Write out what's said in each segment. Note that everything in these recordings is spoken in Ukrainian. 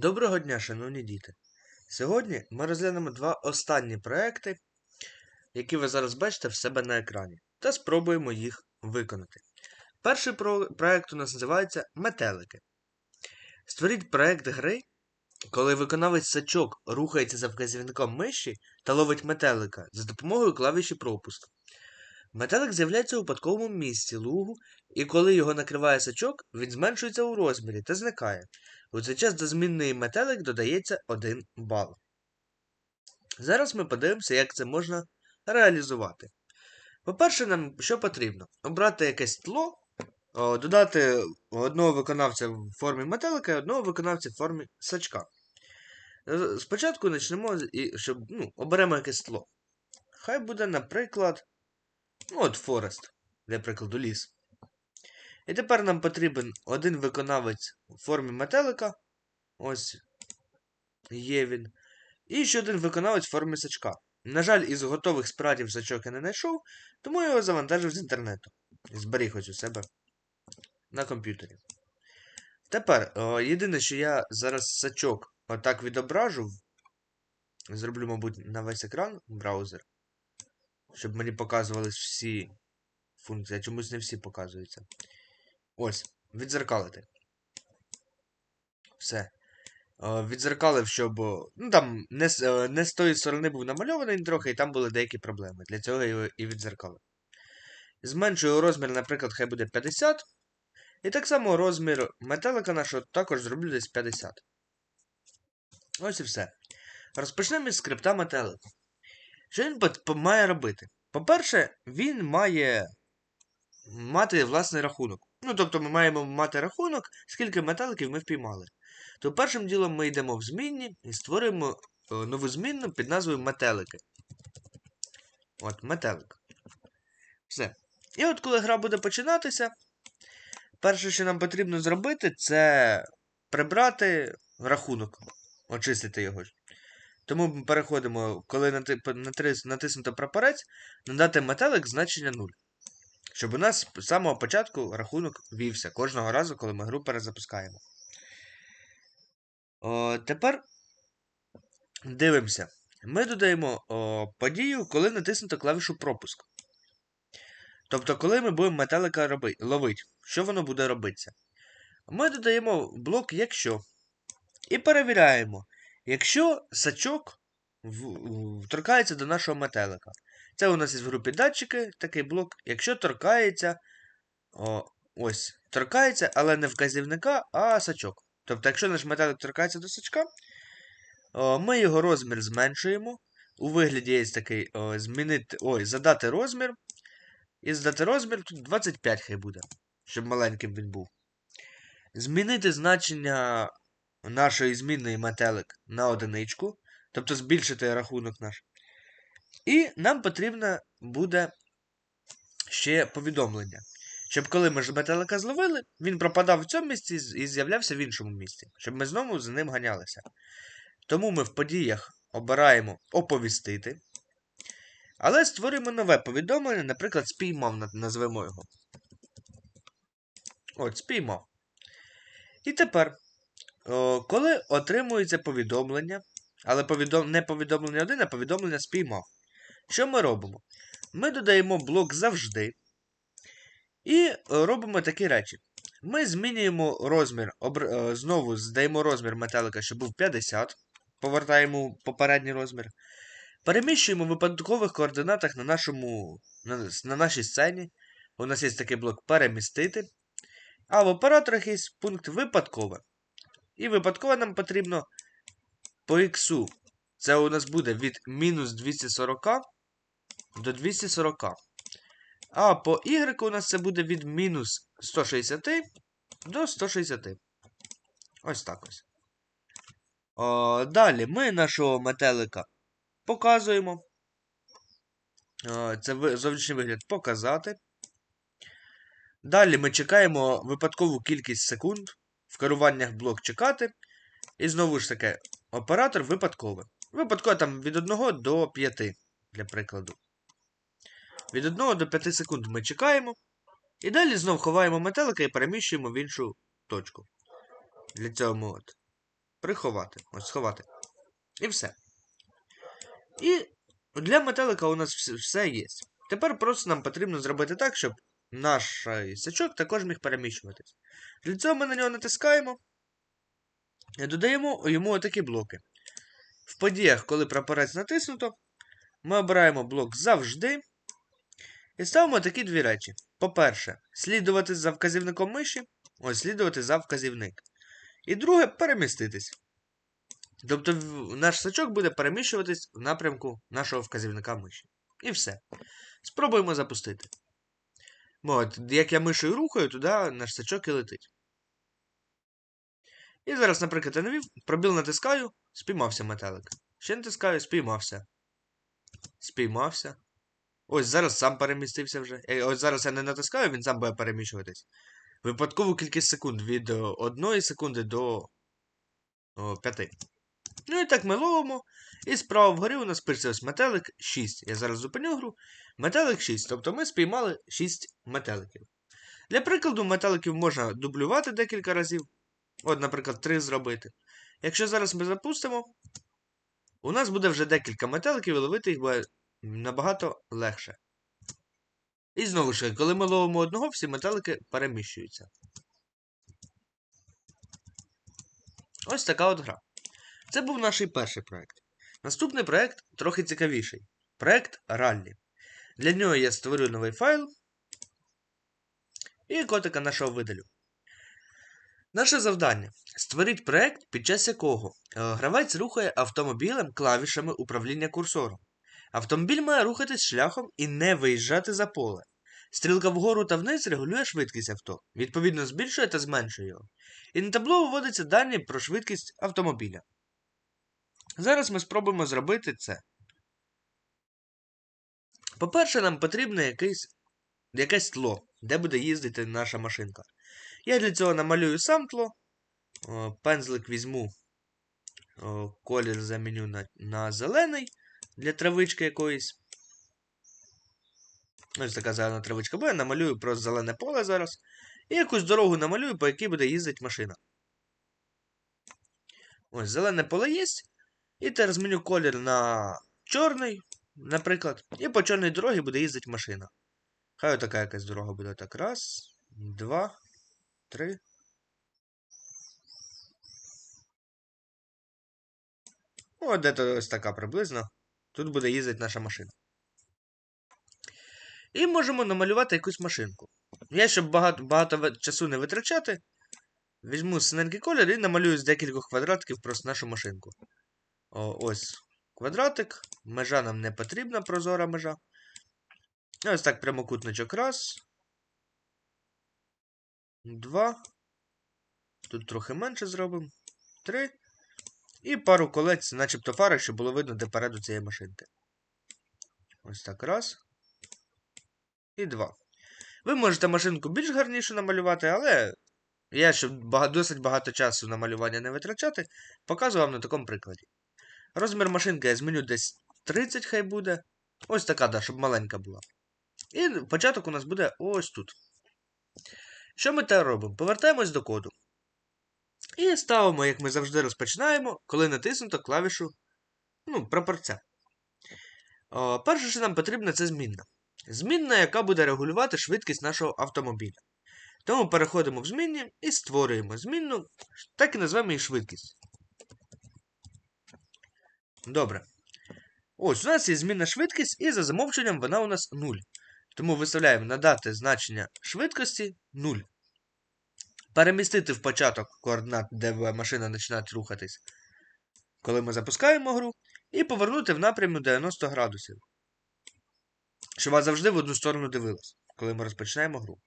Доброго дня, шановні діти! Сьогодні ми розглянемо два останні проекти, які ви зараз бачите в себе на екрані, та спробуємо їх виконати. Перший про- проект у нас називається Метелики. Створіть проект гри, коли виконавець сачок рухається за вказівником миші та ловить метелика за допомогою клавіші пропуск. Метелик з'являється у випадковому місці лугу, і коли його накриває сачок, він зменшується у розмірі та зникає. У цей час до змінної метелик додається 1 бал. Зараз ми подивимося, як це можна реалізувати. По-перше, нам що потрібно? Обрати якесь тло, додати одного виконавця в формі метелика і одного виконавця в формі сачка. Спочатку почнемо, щоб, ну, оберемо якесь тло. Хай буде, наприклад, ну, от Форест, для прикладу, ліс. І тепер нам потрібен один виконавець у формі метелика. Ось є він. І ще один виконавець в формі сачка. На жаль, із готових спратів сачок я не знайшов, тому я його завантажив з інтернету. Зберіг ось у себе на комп'ютері. Тепер, о, єдине, що я зараз сачок отак відображу. Зроблю, мабуть, на весь екран браузер. Щоб мені показувались всі функції, а чомусь не всі показуються. Ось, відзеркалити. Все. Е, Відзеркалив, щоб. Ну там не, е, не з тої сторони був намальований трохи, і там були деякі проблеми. Для цього його і відзеркалив. Зменшую розмір, наприклад, хай буде 50. І так само розмір метелика нашого також зроблю десь 50. Ось і все. Розпочнемо із скрипта метелика. Що він має робити? По-перше, він має мати власний рахунок. Ну, тобто ми маємо мати рахунок, скільки метеликів ми впіймали. То першим ділом ми йдемо в змінні і створюємо е, нову змінну під назвою метелики. От, метелик. Все. І от коли гра буде починатися, перше, що нам потрібно зробити, це прибрати рахунок, очистити його. Тому ми переходимо, коли нати- натиснуто прапорець, надати метелик значення 0. Щоб у нас з самого початку рахунок вівся кожного разу, коли ми гру перезапускаємо. О, тепер дивимося. Ми додаємо о, подію, коли натиснуто клавішу пропуск. Тобто, коли ми будемо метелика ловити, що воно буде робитися? Ми додаємо блок якщо. І перевіряємо, якщо сачок в... в- торкається до нашого метелика. Це у нас є в групі датчики, такий блок. Якщо торкається, о, ось, торкається, але не вказівника, а сачок. Тобто, якщо наш метелик торкається до сачка, о, ми його розмір зменшуємо. У вигляді є такий о, змінити, ой, задати розмір. І задати розмір тут 25 хай буде, щоб маленьким він був. Змінити значення нашої змінної метелик на одиничку, тобто збільшити рахунок наш. І нам потрібно буде ще повідомлення. Щоб коли ми ж метелика зловили, він пропадав в цьому місці і з'являвся в іншому місці, щоб ми знову за ним ганялися. Тому ми в подіях обираємо оповістити, але створюємо нове повідомлення, наприклад, спіймав, назвемо його. От, спіймав. І тепер, коли отримується повідомлення, але повідом... не повідомлення один, а повідомлення спіймав. Що ми робимо? Ми додаємо блок завжди і робимо такі речі. Ми змінюємо розмір, е, знову здаємо розмір метелика, щоб був 50, повертаємо попередній розмір. Переміщуємо в випадкових координатах на, нашому... на... на нашій сцені. У нас є такий блок перемістити. А в операторах є пункт випадкове. І випадкове нам потрібно по х. Це у нас буде від мінус 240 до 240. А по y у нас це буде від мінус 160 до 160. Ось так ось. О, далі ми нашого метелика показуємо. О, це зовнішній вигляд показати. Далі ми чекаємо випадкову кількість секунд. В керуваннях блок чекати. І знову ж таки, оператор випадковий. Випадково там від 1 до 5, для прикладу. Від 1 до 5 секунд ми чекаємо. І далі знов ховаємо метелика і переміщуємо в іншу точку. Для цього от приховати. Ось сховати. І все. І для метелика у нас все, все є. Тепер просто нам потрібно зробити так, щоб наш е, сачок також міг переміщуватись. Для цього ми на нього натискаємо і додаємо йому отакі блоки. В подіях, коли прапорець натиснуто, ми обираємо блок завжди. І ставимо такі дві речі. По-перше, слідувати за вказівником миші. Ось, слідувати за вказівник. І друге переміститись. Тобто наш сачок буде переміщуватись в напрямку нашого вказівника миші. І все. Спробуємо запустити. От, як я мишею рухаю, туди наш сачок і летить. І зараз, наприклад, я навів, пробіл натискаю, спіймався метелик. Ще натискаю, спіймався. Спіймався. Ось зараз сам перемістився вже. Е, Ось зараз я не натискаю, він сам буде переміщуватись. Випадкову кількість секунд від 1 секунди до 5. Ну і так ми ловимо. І справа вгорі у нас пишеться ось метелик 6. Я зараз зупиню гру. Метелик 6. Тобто ми спіймали 6 метеликів. Для прикладу, метеликів можна дублювати декілька разів. От, наприклад, 3 зробити. Якщо зараз ми запустимо, у нас буде вже декілька метеликів, і ловити їх буде набагато легше. І знову ж, коли ми ловимо одного, всі метелики переміщуються. Ось така от гра. Це був наш перший проект. Наступний проект трохи цікавіший. Проект Раллі. Для нього я створю новий файл. І котика нашого видалю. Наше завдання створіть проект, під час якого е, гравець рухає автомобілем клавішами управління курсором. Автомобіль має рухатись шляхом і не виїжджати за поле. Стрілка вгору та вниз регулює швидкість авто, відповідно збільшує та зменшує його. І на табло виводяться дані про швидкість автомобіля. Зараз ми спробуємо зробити це. По-перше, нам потрібно якийсь, якесь тло, де буде їздити наша машинка. Я для цього намалюю сам тло. Пензлик візьму, колір заміню на, на зелений для травички якоїсь. Ось така зелена травичка буде. Намалюю просто зелене поле зараз. І якусь дорогу намалюю, по якій буде їздити машина. Ось зелене поле є. І тепер зміню колір на чорний, наприклад. І по чорній дорогі буде їздити машина. Хай отака якась дорога буде. Так. Раз, два, три. О, де-то ось така приблизно. Тут буде їздити наша машина. І можемо намалювати якусь машинку. Я, щоб багато, багато часу не витрачати, візьму синенький колір і намалюю з декількох квадратиків просто нашу машинку. О, ось квадратик. Межа нам не потрібна, прозора межа. Ось так прямокутничок. Раз. Два. Тут трохи менше зробимо. Три. І пару колець, начебто фари, щоб було видно, де переду цієї машинки. Ось так. Раз. І два. Ви можете машинку більш гарніше намалювати, але я, щоб досить багато часу на малювання не витрачати, показую вам на такому прикладі. Розмір машинки я зміню десь 30 хай буде. Ось така, да, щоб маленька була. І початок у нас буде ось тут. Що ми те робимо? Повертаємось до коду. І ставимо, як ми завжди розпочинаємо, коли натиснуто клавішу ну, прапорця. О, перше, що нам потрібно, це змінна. Змінна, яка буде регулювати швидкість нашого автомобіля. Тому переходимо в змінні і створюємо змінну, так і назвемо її швидкість. Добре. Ось, у нас є змінна швидкість, і за замовченням вона у нас 0. Тому виставляємо надати значення швидкості 0. Перемістити в початок координат, де машина починає рухатись, коли ми запускаємо гру, і повернути в напряму 90 градусів. Щоб вас завжди в одну сторону дивилась, коли ми розпочинаємо гру.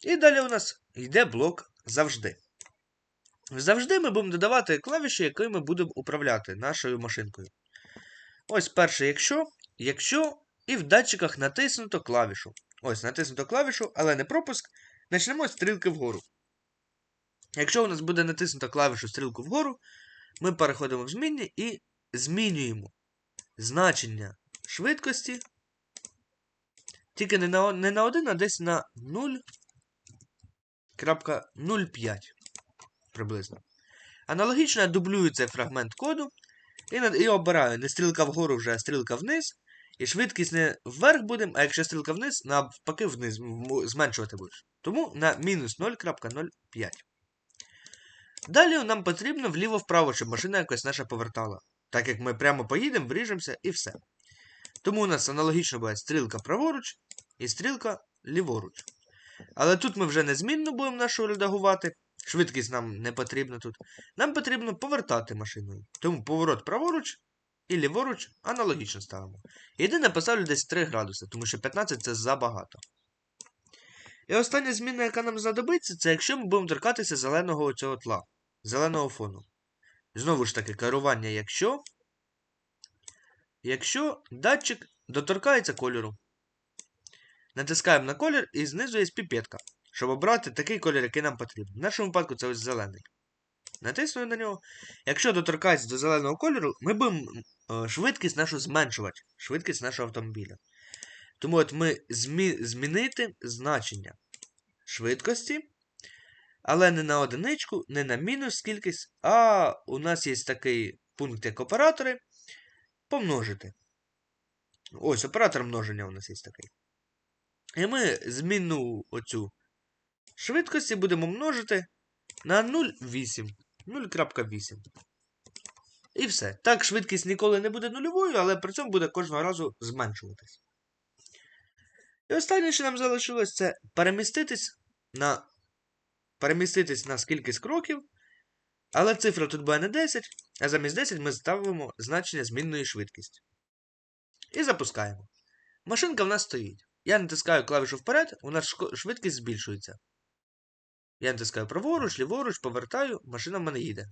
І далі у нас йде блок завжди. Завжди ми будемо додавати клавіші, якими ми будемо управляти нашою машинкою. Ось перше, якщо, якщо і в датчиках натиснуто клавішу. Ось, натиснуто клавішу, але не пропуск. Почнемо з стрілки вгору. Якщо у нас буде натиснуто клавішу стрілку вгору, ми переходимо в змінні і змінюємо значення швидкості. Тільки не на, не на 1, а десь на 0.05 приблизно. Аналогічно я дублюю цей фрагмент коду і, над- і обираю не стрілка вгору вже, а стрілка вниз. І швидкість не вверх буде, а якщо стрілка вниз, навпаки вниз зменшувати будеш. Тому на мінус 0.05. Далі нам потрібно вліво-вправо, щоб машина якось наша повертала. Так як ми прямо поїдемо, вріжемося і все. Тому у нас аналогічно буде стрілка праворуч і стрілка ліворуч. Але тут ми вже незмінно будемо нашу редагувати. Швидкість нам не потрібна тут. Нам потрібно повертати машиною. Тому поворот праворуч і ліворуч аналогічно ставимо. Єдине поставлю десь 3 градуси, тому що 15 це забагато. І остання зміна, яка нам знадобиться, це якщо ми будемо торкатися зеленого цього тла, зеленого фону. Знову ж таки, керування якщо. Якщо датчик доторкається кольору. Натискаємо на колір і знизу є піпетка, щоб обрати такий колір, який нам потрібен. В нашому випадку це ось зелений. Натиснули на нього. Якщо доторкається до зеленого кольору, ми будемо е, швидкість нашу зменшувати. Швидкість нашого автомобіля. Тому от ми змі... змінити значення швидкості, але не на одиничку, не на мінус кількість, а у нас є такий пункт, як оператори. Помножити. Ось оператор множення у нас є такий. І ми змінну оцю швидкості будемо множити на 0,8. 0.8. І все. Так, швидкість ніколи не буде нульовою, але при цьому буде кожного разу зменшуватись. І останнє, що нам залишилось, це переміститись на переміститись на скількись кроків. Але цифра тут буде не 10, а замість 10 ми ставимо значення змінної швидкості. І запускаємо. Машинка в нас стоїть. Я натискаю клавішу вперед, у нас швидкість збільшується. Я натискаю праворуч, ліворуч, повертаю, машина в мене їде.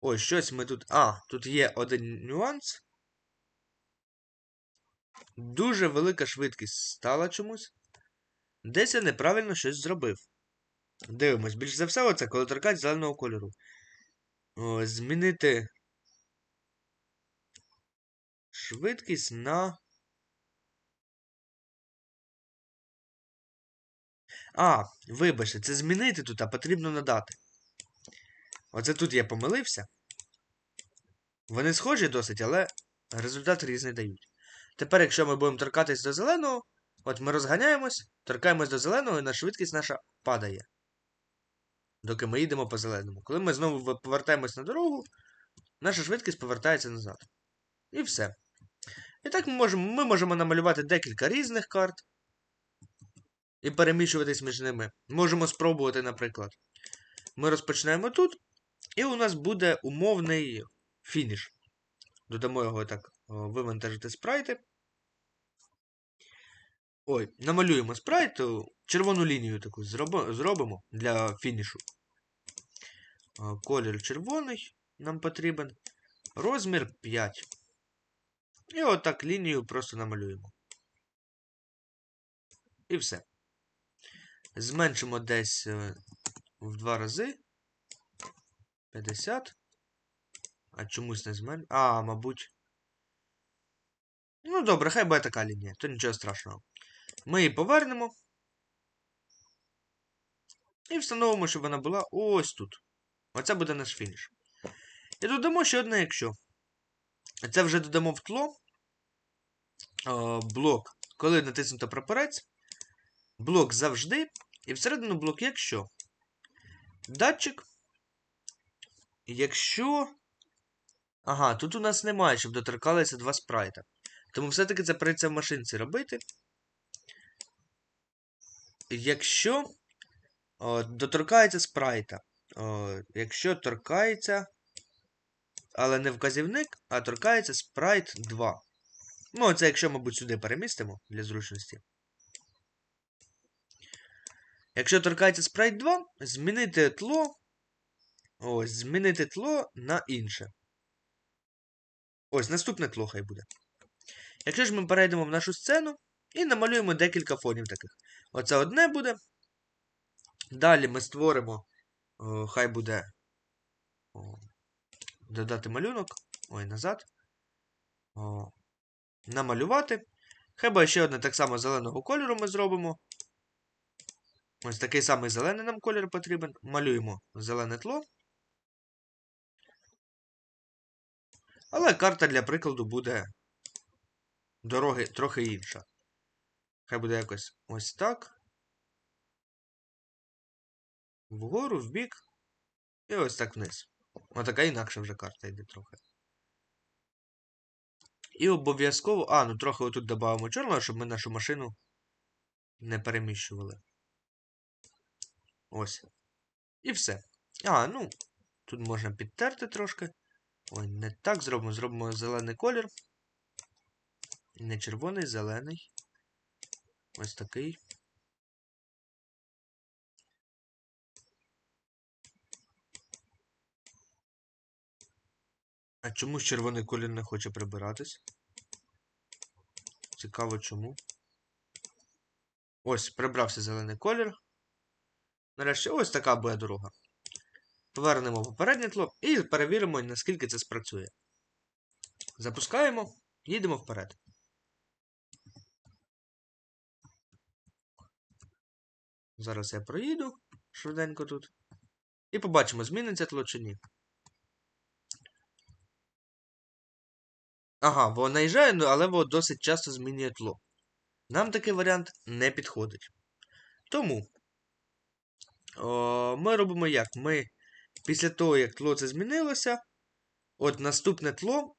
Ось, щось ми тут. А, тут є один нюанс. Дуже велика швидкість стала чомусь. Десь я неправильно щось зробив. Дивимось, більш за все, оце, коли торкать зеленого кольору. О, змінити швидкість на. А, вибачте, це змінити тут, а потрібно надати. Оце тут я помилився. Вони схожі досить, але результат різний дають. Тепер, якщо ми будемо торкатись до зеленого, от ми розганяємось, торкаємось до зеленого, і на швидкість наша падає. Доки ми їдемо по зеленому. Коли ми знову повертаємось на дорогу, наша швидкість повертається назад. І все. І так ми можемо, ми можемо намалювати декілька різних карт і переміщуватись між ними. Можемо спробувати, наприклад. Ми розпочинаємо тут, і у нас буде умовний фініш. Додамо його так, вивантажити спрайти. Ой, намалюємо спрайт, червону лінію таку зробимо для фінішу. Колір червоний нам потрібен. Розмір 5. І отак лінію просто намалюємо. І все. Зменшимо десь е, в два рази. 50. А чомусь не змен... А, мабуть. Ну, добре, хай буде така лінія, то нічого страшного. Ми її повернемо. І встановимо, щоб вона була ось тут. Оце буде наш фініш. І додамо ще одне, якщо. Це вже додамо в тло. О, блок, коли натиснуто прапорець. Блок завжди. І всередину блок, якщо. Датчик. Якщо. Ага, тут у нас немає, щоб доторкалися два спрайта. Тому все-таки це прийдеться в машинці робити. Якщо о, доторкається спрайта. О, якщо торкається. Але не вказівник, а торкається спрайт 2. Ну, це якщо, мабуть, сюди перемістимо для зручності. Якщо торкається спрайт 2, змінити тло. Ось, змінити тло на інше. Ось, наступне тло хай буде. Якщо ж ми перейдемо в нашу сцену і намалюємо декілька фонів таких. Оце одне буде. Далі ми створимо, о, хай буде о, додати малюнок. Ой, назад. О, намалювати. Хай ще одне так само зеленого кольору ми зробимо. Ось такий самий зелений нам кольор потрібен. Малюємо зелене тло. Але карта для прикладу буде дороги трохи інша. Хай буде якось ось так. Вгору, вбік. І ось так вниз. Отака інакша вже карта йде трохи. І обов'язково. А, ну трохи отут додамо чорного, щоб ми нашу машину не переміщували. Ось. І все. А, ну, тут можна підтерти трошки. Ой, не так зробимо. Зробимо зелений колір. Не червоний, зелений. Ось такий. А чому червоний колір не хоче прибиратись? Цікаво чому. Ось, прибрався зелений колір. Нарешті ось така буде дорога. Повернемо попереднє тло і перевіримо, наскільки це спрацює. Запускаємо, їдемо вперед. Зараз я проїду швиденько тут. І побачимо, зміниться тло чи ні. Ага, воно наїжджає, ну, але воно досить часто змінює тло. Нам такий варіант не підходить. Тому о, ми робимо як? Ми після того, як тло це змінилося, от наступне тло,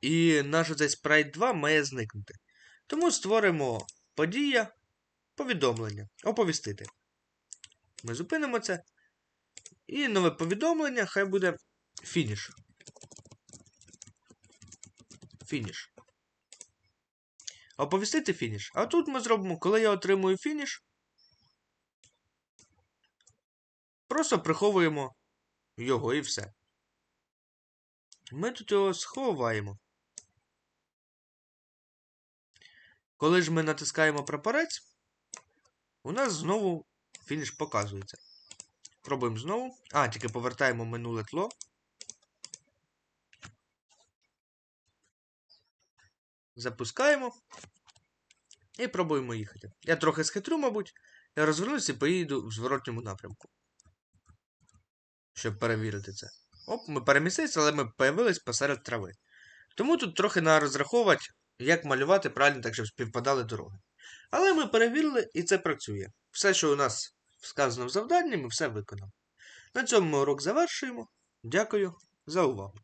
і наш оцей спрайт 2 має зникнути. Тому створимо подія, повідомлення, оповістити. Ми зупинимо це. І нове повідомлення, хай буде фініш. Фініш. Оповістити фініш. А тут ми зробимо, коли я отримую фініш. Просто приховуємо його і все. Ми тут його сховаємо. Коли ж ми натискаємо прапорець, у нас знову фініш показується. Пробуємо знову. А, тільки повертаємо минуле тло. Запускаємо. І пробуємо їхати. Я трохи схитрю, мабуть. Я розвернуся і поїду в зворотньому напрямку. Щоб перевірити це. Оп, ми перемістилися, але ми появились посеред трави. Тому тут трохи треба розраховувати, як малювати правильно, так щоб співпадали дороги. Але ми перевірили і це працює. Все, що у нас сказано в завданні, ми все виконали. На цьому ми урок завершуємо. Дякую за увагу.